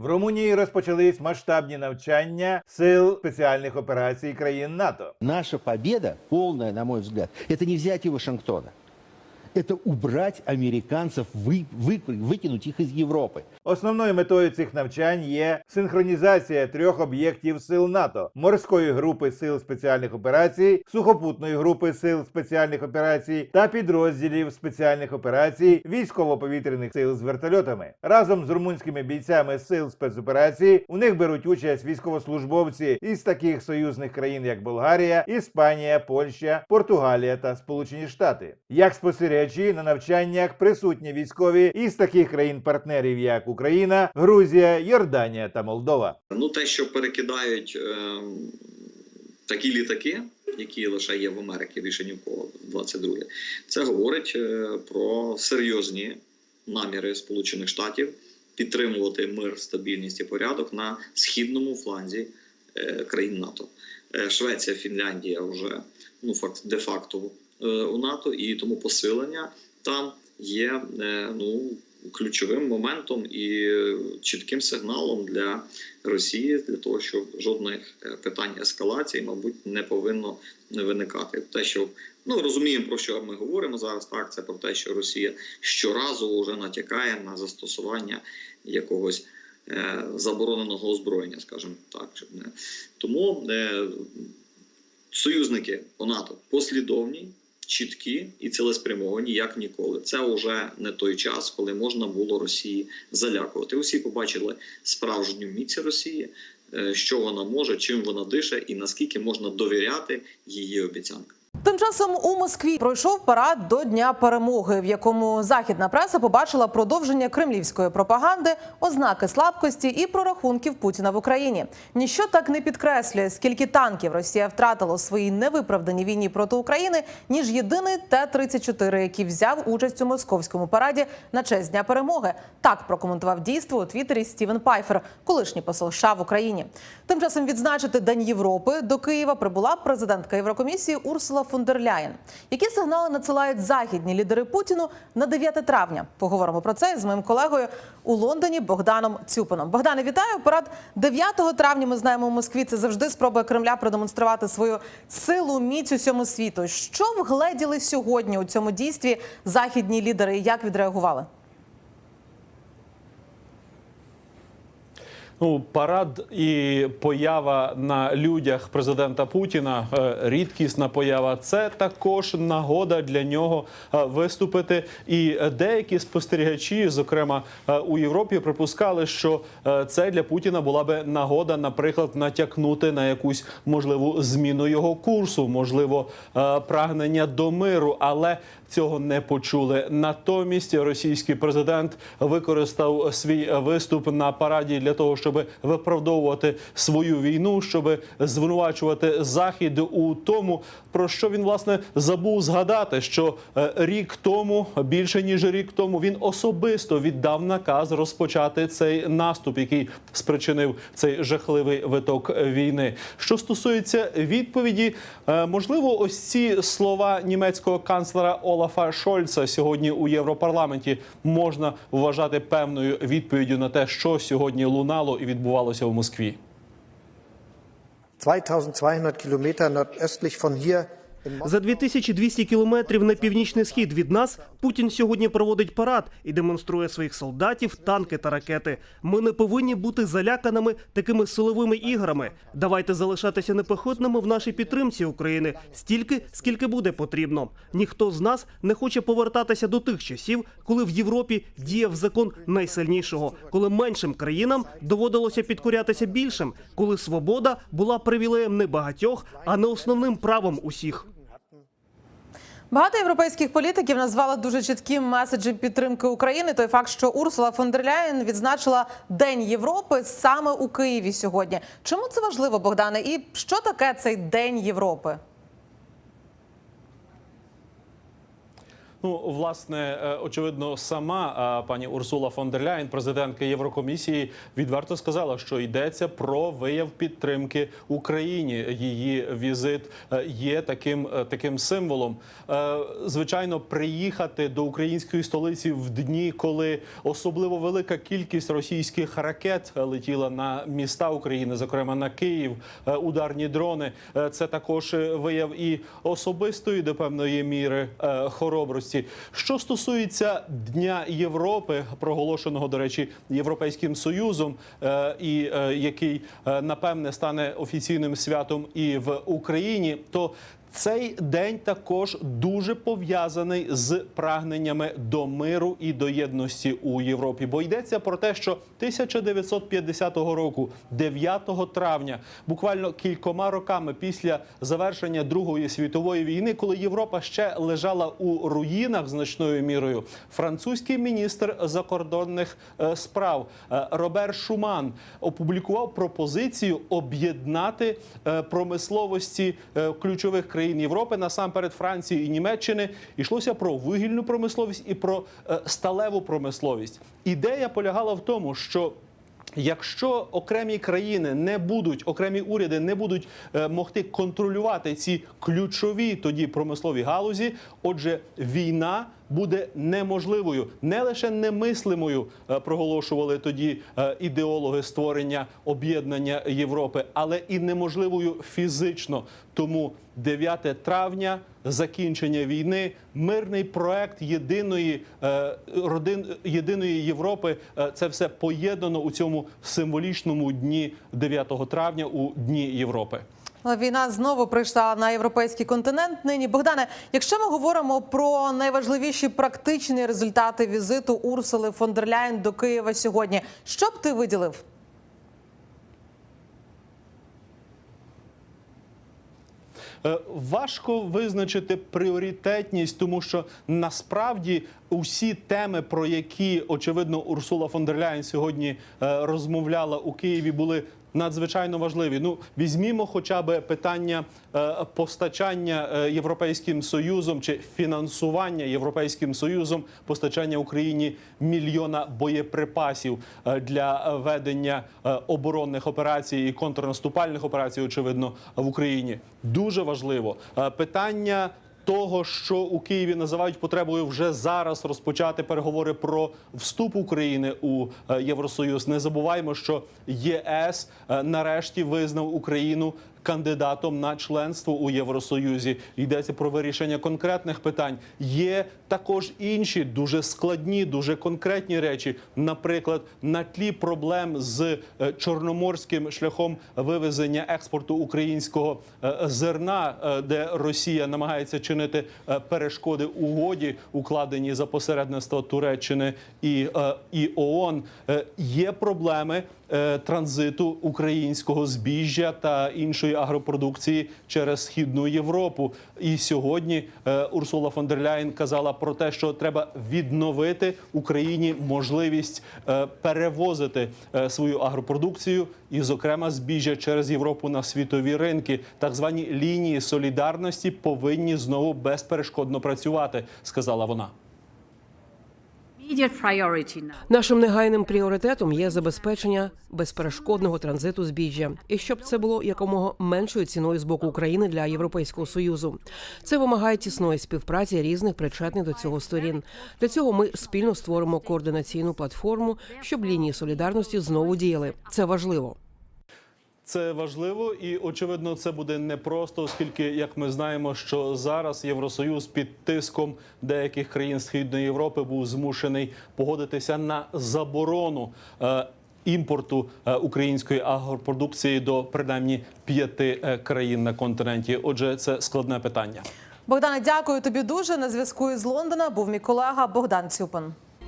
В Румунії розпочались масштабні навчання сил спеціальних операцій країн НАТО. Наша победа, повна, на мой взгляд, це не взяти Вашингтона Это убрать американцев, вы, вы- выкинуть их из Европы. Основною метою цих навчань є синхронізація трьох об'єктів сил НАТО: морської групи сил спеціальних операцій, сухопутної групи сил спеціальних операцій та підрозділів спеціальних операцій військово-повітряних сил з вертольотами. Разом з румунськими бійцями сил спецоперацій у них беруть участь військовослужбовці із таких союзних країн, як Болгарія, Іспанія, Польща, Португалія та Сполучені Штати. Як спостерігачі на навчаннях присутні військові із таких країн-партнерів, як Україна, Грузія, Йорданія та Молдова. Ну, те, що перекидають е, такі літаки, які лише є в Америці, більше ні в кого 22 це говорить е, про серйозні наміри Сполучених Штатів підтримувати мир, стабільність і порядок на східному фланзі е, країн НАТО. Е, Швеція, Фінляндія вже ну факт де-факто е, у НАТО, і тому посилення там є е, ну ключовим моментом і е, чітким сигналом для Росії для того, щоб жодних е, питань ескалації, мабуть, не повинно виникати. Те, що ну розуміємо про що ми говоримо зараз. Так, це про те, що Росія щоразу вже натякає на застосування якогось е, забороненого озброєння, скажімо так. тому е, союзники по НАТО послідовні. Чіткі і цілеспрямовані, як ніколи. Це вже не той час, коли можна було Росії залякувати. Усі побачили справжню міць Росії, е, що вона може, чим вона дише, і наскільки можна довіряти її обіцянкам. Тим часом у Москві пройшов парад до Дня перемоги, в якому західна преса побачила продовження кремлівської пропаганди, ознаки слабкості і прорахунків Путіна в Україні. Ніщо так не підкреслює, скільки танків Росія втратила у своїй невиправданій війні проти України, ніж єдиний Т-34, який взяв участь у московському параді на честь Дня перемоги. Так прокоментував дійство у Твіттері Стівен Пайфер, колишній посол США в Україні. Тим часом відзначити День Європи до Києва прибула президентка Єврокомісії Урсула фон дер Ляєн. Які сигнали надсилають західні лідери Путіну на 9 травня? Поговоримо про це з моїм колегою у Лондоні Богданом Цюпином. Богдане, вітаю. Парад 9 травня. Ми знаємо у Москві. Це завжди спроба Кремля продемонструвати свою силу, міць усьому світу. Що вгледіли сьогодні у цьому дійстві західні лідери? Як відреагували? Ну, парад і поява на людях президента Путіна, е, рідкісна поява. Це також нагода для нього е, виступити. І деякі спостерігачі, зокрема е, у Європі, припускали, що це для Путіна була би нагода, наприклад, натякнути на якусь можливу зміну його курсу, можливо, прагнення до миру, але цього не почули. Натомість російський президент використав свій виступ на параді для того, щоб виправдовувати свою війну, щоб звинувачувати захід у тому, про що він власне забув згадати, що е, рік тому, більше ніж рік тому, він особисто віддав наказ розпочати цей наступ, який спричинив цей жахливий виток війни. Що стосується відповіді, е, можливо, ось ці слова німецького канцлера Олафа Шольца сьогодні у Європарламенті можна вважати певною відповіддю на те, що сьогодні лунало і відбувалося в Москві. 2200 Kilometer nordöstlich von hier. За 2200 кілометрів на північний схід від нас Путін сьогодні проводить парад і демонструє своїх солдатів, танки та ракети. Ми не повинні бути заляканими такими силовими іграми. Давайте залишатися непохитними в нашій підтримці України стільки, скільки буде потрібно. Ніхто з нас не хоче повертатися до тих часів, коли в Європі діяв закон найсильнішого, коли меншим країнам доводилося підкорятися більшим, коли свобода була привілеєм не багатьох, а не основним правом усіх. Багато європейських політиків назвали дуже чітким меседжем підтримки України. Той факт, що Урсула фон дер Ляєн відзначила День Європи саме у Києві сьогодні. Чому це важливо, Богдане? І що таке цей День Європи? Ну, власне, е, очевидно, сама е, пані Урсула фон дер Ляєн, президентка Єврокомісії, відверто сказала, що йдеться про вияв підтримки Україні. Її візит е, є таким, таким символом. Звичайно, приїхати до української столиці в дні, коли особливо велика кількість російських ракет летіла на міста України, зокрема на Київ, ударні дрони. Це також вияв і особистої до певної міри е, хоробрості. Що стосується Дня Європи, проголошеного до речі Європейським Союзом, е, і е, який е, напевне стане офіційним святом і в Україні, то цей день також дуже пов'язаний з прагненнями до миру і до єдності у Європі. Бо йдеться про те, що 1950 року, 9 травня, буквально кількома роками після завершення Другої світової війни, коли Європа ще лежала у руїнах значною мірою, французький міністр закордонних е, справ е, Робер Шуман опублікував пропозицію об'єднати е, промисловості ключових країн Європи, насамперед Франції і Німеччини. Йшлося про вугільну промисловість і про е, сталеву промисловість. Ідея полягала в тому, що Якщо окремі країни не будуть, окремі уряди не будуть е, могти контролювати ці ключові тоді промислові галузі, отже, війна буде неможливою, не лише немислимою, е, проголошували тоді е, ідеологи створення об'єднання Європи, але і неможливою фізично. Тому 9 травня, закінчення війни, мирний проект єдиної е, родин єдиної Європи. Це все поєднано у цьому символічному дні 9 травня у дні Європи. Війна знову прийшла на європейський континент. Нині Богдане, якщо ми говоримо про найважливіші практичні результати візиту Урсули фон дер Ляєн до Києва сьогодні, що б ти виділив? Е, Важко визначити пріоритетність, тому що насправді усі теми, про які очевидно Урсула фон дер Ляєн сьогодні е, розмовляла у Києві, були. Надзвичайно важливі. Ну візьмімо, хоча б питання е, постачання е, європейським союзом чи фінансування європейським союзом постачання Україні мільйона боєприпасів е, для ведення оборонних операцій і контрнаступальних операцій, очевидно, в Україні. Дуже важливо питання. Того, що у Києві називають потребою вже зараз розпочати переговори про вступ України у е, Євросоюз. Не забуваємо, що ЄС е, нарешті визнав Україну кандидатом на членство у Євросоюзі. Йдеться про вирішення конкретних питань. Є також інші дуже складні, дуже конкретні речі. Наприклад, на тлі проблем з е, чорноморським шляхом вивезення експорту українського е, зерна, е, де Росія намагається чинити перешкоди угоді, укладені за посередництва Туреччини і, і ООН. Є проблеми транзиту українського збіжжя та іншої агропродукції через східну Європу. І сьогодні е, Урсула фон дер Ляєн казала про те, що треба відновити Україні можливість е, перевозити е, свою агропродукцію і, зокрема, збіжжя через Європу на світові ринки. Так звані лінії солідарності повинні знову безперешкодно працювати, сказала вона. Нашим негайним пріоритетом є забезпечення безперешкодного транзиту збіжжя, і щоб це було якомога меншою ціною з боку України для Європейського союзу. Це вимагає тісної співпраці різних причетних до цього сторін. Для цього ми спільно створимо координаційну платформу, щоб лінії солідарності знову діяли. Це важливо. Це важливо і очевидно, це буде непросто, оскільки, як ми знаємо, що зараз Євросоюз під тиском деяких країн Східної Європи був змушений погодитися на заборону. е, Імпорту е, української агропродукції до принаймні п'яти е, країн на континенті. Отже, це складне питання. Богдане, дякую тобі дуже. На зв'язку із Лондона був мій колега Богдан Цюпин.